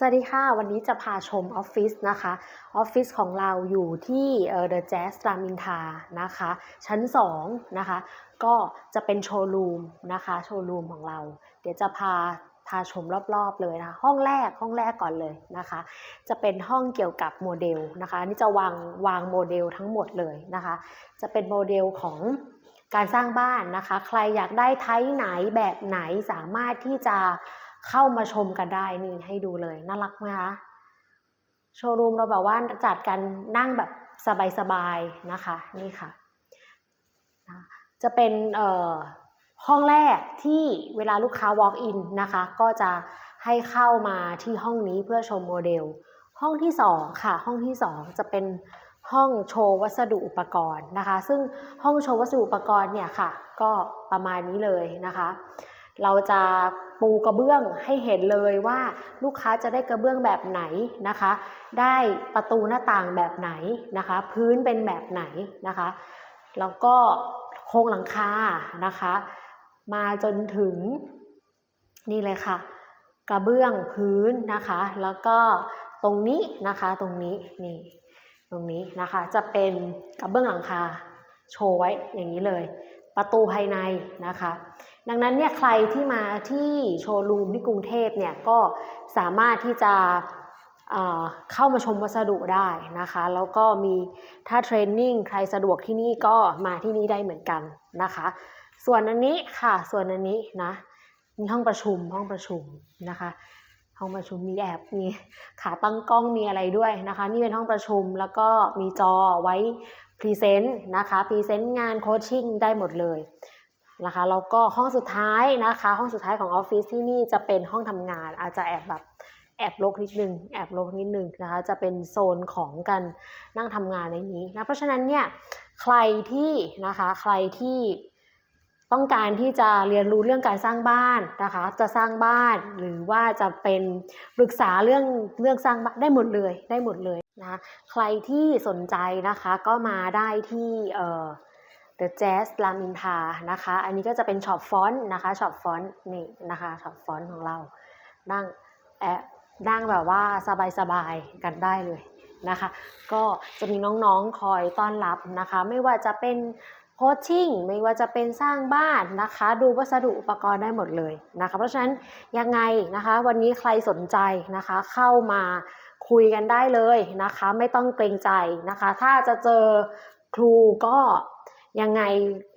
สวัสดีค่ะ วันนี้จะพาชมออฟฟิศนะคะออฟฟิศของเราอยู่ที่เอ่อ The Jazz รามินทานะคะ ชั้น 2 นะคะ ก็จะเป็นโชว์รูมนะคะโชว์รูมของเรา เดี๋ยวจะพาพาชมรอบๆเลยนะคะห้องแรกห้องแรกก่อนเลยนะคะ จะเป็นห้องเกี่ยวกับโมเดลนะคะนนี่จะวางวางโมเดลทั้งหมดเลยนะคะ จะเป็นโมเดลของการสร้างบ้านนะคะ ใครอยากได้ไทป์ไหนแบบไหนสามารถที่จะ เข้ามาชมกันได้นี่ให้ดูเลย น่ารักไหมคะโชว์รูมเราแบบว่าจัดกันนั่งแบบสบายๆนะคะนี่ค่ะ จะเป็นเอ่อห้องแรกที่เวลาลูกค้า walk in นะคะ ก็จะให้เข้ามาที่ห้องนี้เพื่อชมโมเดล ห้องที่สองค่ะ ห้องที่สองจะเป็นห้องโชว์วัสดุอุปกรณ์นะคะ ซึ่งห้องโชว์วัสดุอุปกรณ์เนี่ยค่ะ ก็ประมาณนี้เลยนะคะ เราจะปูกระเบื้องให้เห็นเลยว่าลูกค้าจะได้กระเบื้องแบบไหนนะคะ ได้ประตูหน้าต่างแบบไหนนะคะ พื้นเป็นแบบไหนนะคะ แล้วก็โครงหลังคานะคะ มาจนถึงนี่เลยค่ะ กระเบื้องพื้นนะคะ แล้วก็ตรงนี้นะคะตรงนี้นี่ตรงนี้นะคะจะเป็นกระเบื้องหลังคาโชว์ไว้อย่างนี้เลย ประตูภายในนะคะ ดังนั้นเนี่ยใครที่มาที่โชว์รูมที่กรุงเทพเนี่ยก็สามารถที่จะเข้ามาชมวัสดุได้นะคะ แล้วก็มีถ้าเทรนนิ่งใครสะดวกที่นี่ก็มาที่นี่ได้เหมือนกันนะคะ ส่วนอันนี้ค่ะ ส่วนอันนี้นะมีห้องประชุมห้องประชุมนะคะ ห้องประชุมมีแอบมีขาตั้งกล้องมีอะไรด้วยนะคะ นี่เป็นห้องประชุมแล้วก็มีจอไว้พรีเซนต์นะคะพรีเซนต์งานโคชชิ่งได้หมดเลย นะคะแล้วก็ห้องสุดท้ายนะคะ ห้องสุดท้ายของออฟฟิศที่นี่จะเป็นห้องทำงาน อาจจะแอบแบบแอบรกนิดนึงแอบรกนิดนึงนะคะจะเป็นโซนของการนั่งทำงานในนี้นะเพราะฉะนั้นเนี่ยใครที่นะคะใครที่ต้องการที่จะเรียนรู้เรื่องการสร้างบ้านนะคะ จะสร้างบ้านหรือว่าจะเป็นปรึกษาเรื่องเรื่องสร้างบ้านได้หมดเลยได้หมดเลยนะใครที่สนใจนะคะก็มาได้ที่เอ่อ The Jazz รามอินทานะคะ อันนี้ก็จะเป็นช็อปฟอนต์นะคะช็อปฟอนต์นี่นะคะช็อปฟอนต์ของเรา นั่งแอบนั่งแบบว่าสบายๆกันได้เลยนะคะ ก็จะมีน้องๆคอยต้อนรับนะคะ ไม่ว่าจะเป็นโคชชิ่งไม่ว่าจะเป็นสร้างบ้านนะคะ ดูวัสดุอุปกรณ์ได้หมดเลยนะคะ เพราะฉะนั้นยังไงนะคะ วันนี้ใครสนใจนะคะ เข้ามาคุยกันได้เลยนะคะ ไม่ต้องเกรงใจนะคะ ถ้าจะเจอครูก็ ยังไง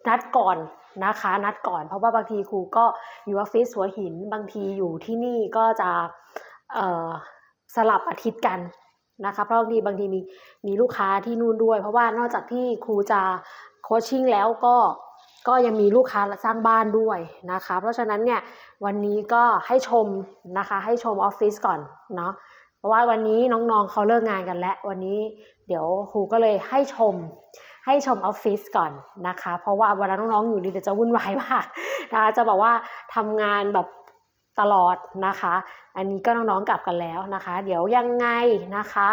นัดก่อนนะคะ นัดก่อน เพราะว่าบางทีครูก็อยู่ออฟฟิศหัวหิน บางทีอยู่ที่นี่ก็จะสลับอาทิตย์กันนะคะ เพราะบางทีบางทีมีมีลูกค้าที่นู่นด้วย เพราะว่านอกจากที่ครูจะโคชชิ่งแล้วก็ก็ยังมีลูกค้าสร้างบ้านด้วยนะคะ เพราะฉะนั้นเนี่ยวันนี้ก็ให้ชมนะคะ ให้ชมออฟฟิศก่อนเนาะเพราะว่าวันนี้น้องๆเขาเลิกงานกันแล้ว วันนี้เดี๋ยวครูก็เลยให้ชม ให้ชมออฟฟิศก่อนนะคะ เพราะว่าเวลาน้องๆอยู่ดีเดี๋ยวจะวุ่นวายมากนะคะจะบอกว่าทำงานแบบตลอดนะคะ อันนี้ก็น้องๆกลับกันแล้วนะคะ เดี๋ยวยังไงนะคะ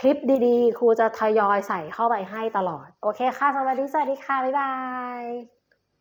คลิปดีๆ ครูจะทยอยใส่เข้าไปให้ตลอด โอเคค่ะสวัสดีสวัสดีค่ะ บ๊ายบาย